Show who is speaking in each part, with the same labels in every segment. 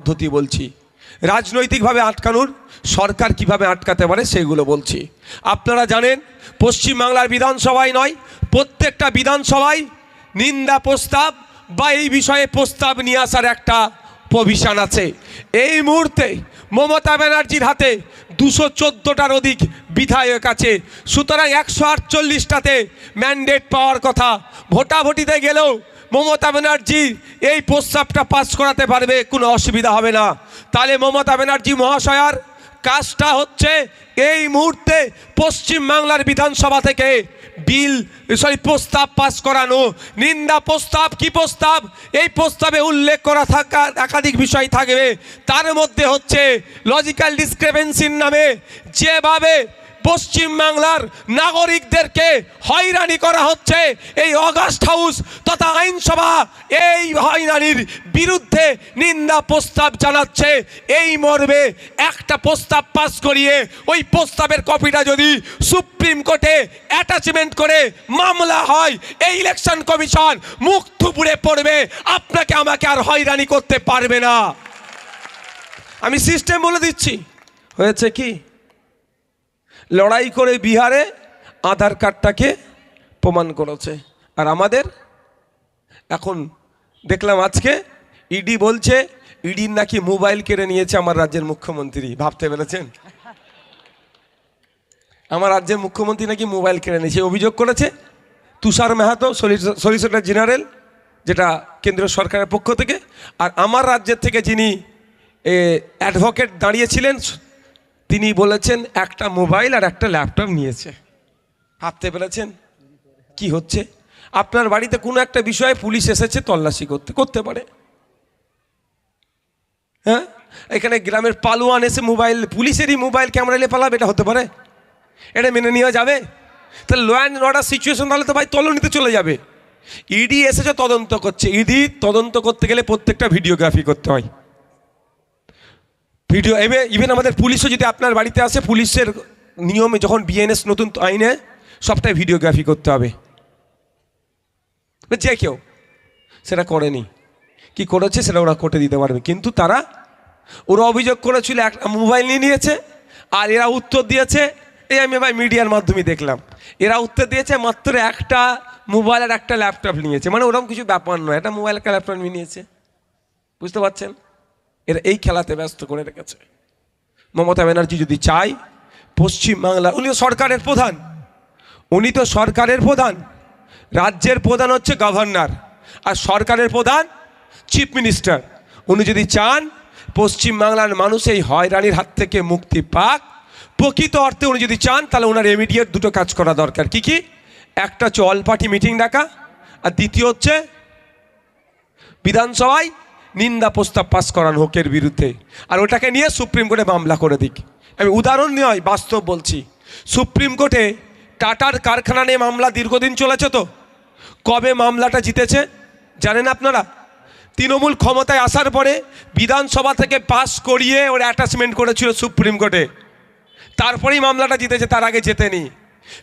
Speaker 1: পদ্ধতি বলছি। রাজনৈতিকভাবে আটকানোর, সরকার কীভাবে আটকাতে পারে সেগুলো বলছি। আপনারা জানেন, পশ্চিমবাংলার বিধানসভায় নয়, প্রত্যেকটা বিধানসভায় নিন্দা প্রস্তাব বা এই বিষয়ে প্রস্তাব নিয়ে আসার একটা প্রভিশন আছে। এই মুহূর্তে মমতা ব্যানার্জির হাতে দুশো চোদ্দোটার অধিক বিধায়ক আছে। সুতরাং একশো আটচল্লিশটাতে ম্যান্ডেট পাওয়ার কথা। ভোটাভুটিতে গেলেও মমতা ব্যানার্জি, এই প্রস্তাবটা পাস করাতে পারবে, কোনো অসুবিধা হবে না। তাহলে মমতা ব্যানার্জি মহাশয়ার কাজটা হচ্ছে এই মুহূর্তে পশ্চিম বাংলার বিধানসভা থেকে বিল, সরি, প্রস্তাব পাস করানো। নিন্দা প্রস্তাব, কি প্রস্তাব? এই প্রস্তাবে উল্লেখ করা থাকা, একাধিক বিষয় থাকবে। তার মধ্যে হচ্ছে লজিক্যাল ডিসক্রিপেন্সির নামে যেভাবে পশ্চিম বাংলার নাগরিকদেরকে হয়রানি করা হচ্ছে। এই অগাস্ট হাউস তথা আইনসভা এই হয়রানির বিরুদ্ধে নিন্দা প্রস্তাব জানাচ্ছে। এই মর্মে একটা প্রস্তাব পাস করিয়ে ওই প্রস্তাবের কপিটা যদি সুপ্রিম কোর্টে অ্যাটাচমেন্ট করে মামলা হয়, এই ইলেকশন কমিশন মুখ থুপুড়ে পড়বে। আপনাকে আমাকে আর হয়রানি করতে পারবে না। আমি সিস্টেম বলে দিচ্ছি। হয়েছে কি? লড়াই করে বিহারে আধার কার্ডটাকে প্রমাণ করেছে। আর আমাদের এখন দেখলাম আজকে ইডি বলছে, ইডির নাকি মোবাইল কেড়ে নিয়েছে আমার রাজ্যের মুখ্যমন্ত্রী। ভাবতে পেরেছেন? আমার রাজ্যের মুখ্যমন্ত্রী নাকি মোবাইল কেড়ে নিয়েছে? অভিযোগ করেছে, তুষার মেহাতো সলিসিটর জেনারেল, যেটা কেন্দ্রীয় সরকারের পক্ষ থেকে। আর আমার রাজ্যের থেকে যিনি অ্যাডভোকেট দাঁড়িয়েছিলেন তিনি বলেছেন, একটা মোবাইল আর একটা ল্যাপটপ নিয়েছে। ভাবতে পেরেছেন? কি হচ্ছে? আপনার বাড়িতে কোনো একটা বিষয়ে পুলিশ এসেছে, তল্লাশি করতে করতে পারে। হ্যাঁ? এখানে গ্রামের পালোয়ান এসে মোবাইল, পুলিশেরই মোবাইল ক্যামেরা নিয়ে পালাবে, এটা হতে পারে? এটা মেনে নেওয়া যাবে? তাহলে লো অ্যান্ড অর্ডার সিচুয়েশন তাহলে তো ভাই তলনিতে চলে যাবে। ইডি এসেছে, তদন্ত করছে। ইডি তদন্ত করতে গেলে প্রত্যেকটা ভিডিওগ্রাফি করতে হয়। ভিডিও, এবে ইভেন আমাদের পুলিশও যদি আপনার বাড়িতে আসে, পুলিশের নিয়মে যখন বিএনএস নতুন আইনে, সবটাই ভিডিওগ্রাফি করতে হবে। যে কেউ, সেটা করেনি। কি করেছে সেটা ওরা কোর্টে দিতে পারবে। কিন্তু তারা, ওরা অভিযোগ করেছিল, একটা মোবাইল নিয়ে নিয়েছে, আর এরা উত্তর দিয়েছে, এই আমি ভাই মিডিয়ার মাধ্যমে দেখলাম। এরা উত্তর দিয়েছে, মাত্র একটা মোবাইল আর একটা ল্যাপটপ নিয়েছে। মানে ওরকম কিছু ব্যাপার নয়, একটা মোবাইল, একটা ল্যাপটপ নিয়ে নিয়েছে। বুঝতে পারছেন? এরা এই খেলাতে ব্যস্ত করে রেখেছে। মমতা ব্যানার্জি যদি চায় পশ্চিমবাংলা উনি সরকারের প্রধান। উনি তো সরকারের প্রধান। রাজ্যের প্রধান হচ্ছে গভর্নর। আর সরকারের প্রধান চিফ মিনিস্টার। উনি যদি চান, পশ্চিমবাংলার মানুষ এই হয়রানির হাত থেকে মুক্তি পাক। প্রকৃত অর্থে উনি যদি চান, তাহলে ওনার ইমিডিয়েট দুটো কাজ করা দরকার। কি কি? একটা হচ্ছে অল পার্টি মিটিং ডাকা। আর দ্বিতীয় হচ্ছে বিধানসভায় নিন্দা প্রস্তাব পাস করান হোকের বিরুদ্ধে। আর ওটাকে নিয়ে সুপ্রিম কোর্টে মামলা করে দিক। আমি উদাহরণ নয়, বাস্তব বলছি। সুপ্রিম কোর্টে টাটার কারখানা নিয়ে মামলা দীর্ঘদিন চলেছে তো? কবে মামলাটা জিতেছে, জানেন আপনারা? তৃণমূল ক্ষমতায় আসার পরে বিধানসভা থেকে পাস করিয়ে ওর অ্যাটাচমেন্ট করেছিল সুপ্রিম কোর্টে। তারপরেই মামলাটা জিতেছে, তার আগে জেতেনি।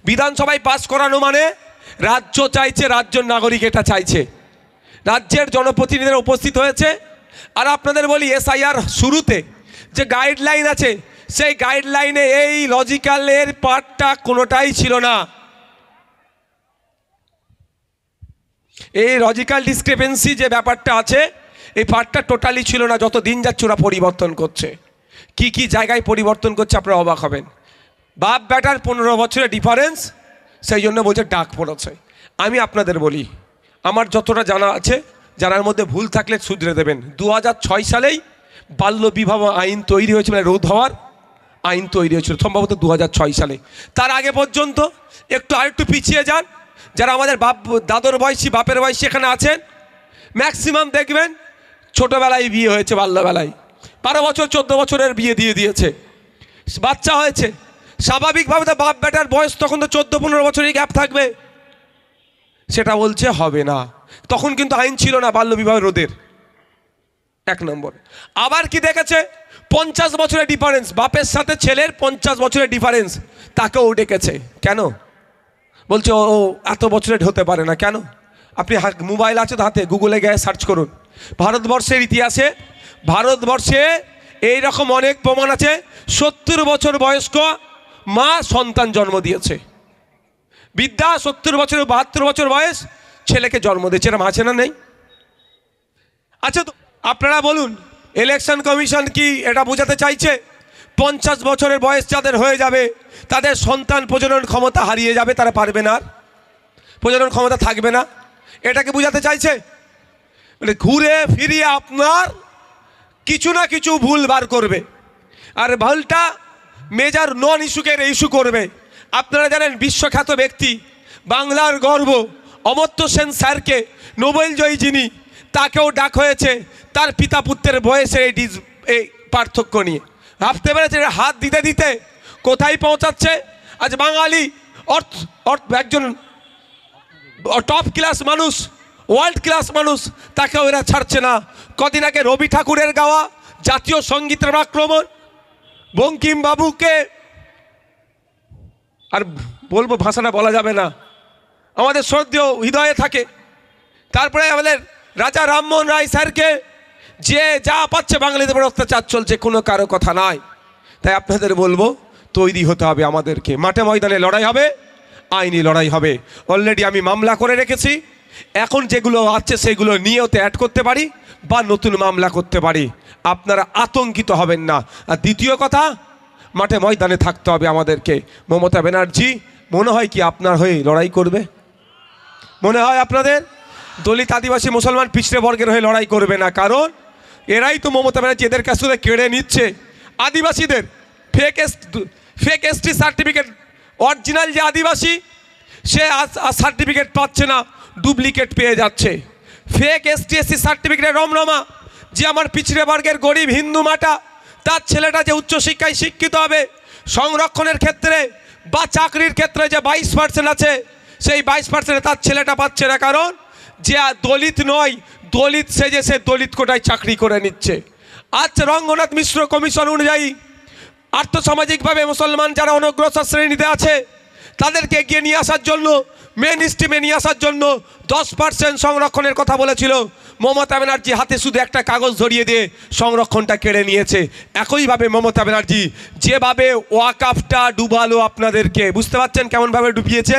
Speaker 1: বিধানসভায় পাস করানো মানে রাজ্য চাইছে, রাজ্যের নাগরিক এটা চাইছে। রাজ্যের জনপ্রতিনিধিরা উপস্থিত হয়েছে। আর আপনাদের বলি, এসআইআর শুরুতে যে গাইডলাইন আছে, সেই গাইডলাইনে এই লজিক্যালের পার্টটা কোনোটাই ছিল না। এই লজিক্যাল ডিসক্রিপেন্সি যে ব্যাপারটা আছে, এই পার্টটা টোটালি ছিল না, যত দিন যাচ্ছে ওরা পরিবর্তন করছে। কি কি জায়গায় পরিবর্তন করছে আপনারা অবাক হবেন। বাপ ব্যাটার পনেরো বছরের ডিফারেন্স সেই জন্য বলছে ডাক পড়েছে। আমি আপনাদের বলি আমার যতটা জানা আছে জানার মধ্যে ভুল থাকলে শুধরে দেবেন। দু সালেই বাল্য বিবাহ আইন তৈরি হয়েছিল মানে রোধ হওয়ার আইন তৈরি হয়েছিল, সম্ভবত দু সালে। তার আগে পর্যন্ত একটু আরেকটু পিছিয়ে যান। যারা আমাদের বাপ, দাদর বয়সী, বাপের বয়সী এখানে আছেন, ম্যাক্সিমাম দেখবেন ছোটোবেলায় বিয়ে হয়েছে, বাল্যবেলায়। বারো বছর, চোদ্দ বছরের বিয়ে দিয়ে দিয়েছে। বাচ্চা হয়েছে। স্বাভাবিকভাবে তো বাপ বেটার বয়স তখন তো চোদ্দ, পনেরো বছরই গ্যাপ থাকবে। সেটা বলছে হবে না। তখন কিন্তু আইন ছিল না বাল্যবিবাহ রোধের। এক নম্বর। আবার কি দেখেছে? পঞ্চাশ বছরের ডিফারেন্স বাপের সাথে ছেলের পঞ্চাশ বছরের ডিফারেন্স তাকেও ডেকেছে। কেন? বলছে, ও এত বছরের হতে পারে না। কেন? আপনি মোবাইল আছে তো হাতে, গুগলে গিয়ে সার্চ করুন। ভারতবর্ষের ইতিহাসে, ভারতবর্ষে এই রকম অনেক প্রমাণ আছে। সত্তর বছর বয়স্ক মা সন্তান জন্ম দিয়েছে। বিদ্যা সত্তর বছর, বাহাত্তর বছর বয়স, ছেলেকে জন্ম দিয়েছে এরকম আছে না নেই? আচ্ছা তো আপনারা বলুন ইলেকশন কমিশন কি এটা বোঝাতে চাইছে? পঞ্চাশ বছরের বয়স যাদের হয়ে যাবে, তাদের সন্তান প্রজনন ক্ষমতা হারিয়ে যাবে, তারা পারবে না প্রজনন ক্ষমতা থাকবে না। এটাকে বোঝাতে চাইছে? মানে ঘুরে ফিরিয়ে আপনার কিছু না কিছু ভুল বার করবে। আর ভুলটা মেজার নন ইস্যুকে ইস্যু করবে। আপনারা জানেন বিশ্বখ্যাত ব্যক্তি, বাংলার গর্ব, অমর্ত্য সেন স্যারকে নোবেল জয়ী যিনি, তাকেও ডাক হয়েছে তার পিতা পুত্রের বয়সের এই ডিস এই পার্থক্য নিয়ে। ভাবতে পেরেছে হাত দিতে দিতে কোথায় পৌঁছাচ্ছে? আজ বাঙালি অর্থ অর্থ, একজন টপ ক্লাস মানুষ, ওয়ার্ল্ড ক্লাস মানুষ তাকে ওরা ছাড়ছে না। কদিন আগে রবি ঠাকুরের গাওয়া জাতীয় সঙ্গীতের আক্রমণ বঙ্কিম বাবুকে আর বলব ভাষাটা বলা যাবে না। আমাদের শ্রদ্ধেয় হৃদয়ে থাকে। তারপরে আমাদের রাজা রামমোহন রায় স্যারকে যে যা পাচ্ছে বাঙালিদের উপর অত্যাচার চলছে, কোনো কারও কথা নাই তাই আপনাদের বলব, তৈরি হতে হবে আমাদেরকে। মাঠে ময়দানে লড়াই হবে, আইনি লড়াই হবে। অলরেডি আমি মামলা করে রেখেছি। এখন যেগুলো আছে সেগুলো নিয়েও তো অ্যাড করতে পারি, বা নতুন মামলা করতে পারি। আপনারা আতঙ্কিত হবেন না। আর দ্বিতীয় কথা মাঠে ময়দানে থাকতে হবে আমাদেরকে। মমতা ব্যানার্জি, মনে হয় কি আপনার হয়ে লড়াই করবে? মনে হয় আপনাদের? দলিত আদিবাসী মুসলমান পিছড়ে বর্গের হয়ে লড়াই করবে না, কারণ এরাই তো মমতা ব্যানার্জি এদের কাছ থেকে কেড়ে নিচ্ছে। আদিবাসীদের fake S fake ST certificate original যে আদিবাসী, সে সার্টিফিকেট পাচ্ছে না ডুপ্লিকেট পেয়ে যাচ্ছে। ফেক এসটি এসসি সার্টিফিকেটের রমরমা, যে আমার পিছড়ে বর্গের গরিব হিন্দু মাটা তার ছেলেটা যে উচ্চশিক্ষায় শিক্ষিত হবে, সংরক্ষণের ক্ষেত্রে বা চাকরির ক্ষেত্রে যে বাইশ পার্সেন্ট আছে, সেই বাইশ পার্সেন্টে তার ছেলেটা পাচ্ছে না। কারণ যে দলিত নয়, দলিত সেজে সে দলিত কোটায় চাকরি করে নিচ্ছে। আজ রঙ্গনাথ মিশ্র কমিশন অনুযায়ী আর্থসামাজিকভাবে মুসলমান যারা অনগ্রসর শ্রেণীতে আছে, তাদেরকে এগিয়ে নিয়ে আসার জন্য মেন স্ট্রিমে নিয়ে আসার জন্য দশ পার্সেন্ট সংরক্ষণের কথা বলেছিল। মমতা ব্যানার্জি হাতে শুধু একটা কাগজ ধরিয়ে দিয়ে সংরক্ষণটা কেড়ে নিয়েছে। একইভাবে মমতা ব্যানার্জি যেভাবে ওয়াকাফটা ডুবালো আপনাদেরকে, বুঝতে পারছেন কেমনভাবে ডুবিয়েছে?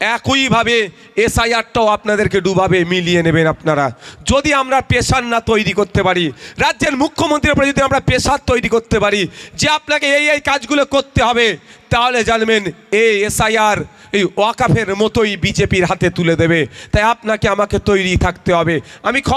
Speaker 1: একইভাবে এসআইআরটাও আপনাদেরকে ডুবাবে, মিলিয়ে নেবেন আপনারা। যদি আমরা পেশার না তৈরি করতে পারি, রাজ্যের মুখ্যমন্ত্রীর উপরে যদি আমরা পেশার তৈরি করতে পারি, যে আপনাকে এই এই কাজগুলো করতে হবে, তাহলে জানবেন এই এসআইআর এই ওয়াকাফের মতোই বিজেপির হাতে তুলে দেবে। তাই আপনাকে আমাকে তৈরি থাকতে হবে। আমি খবর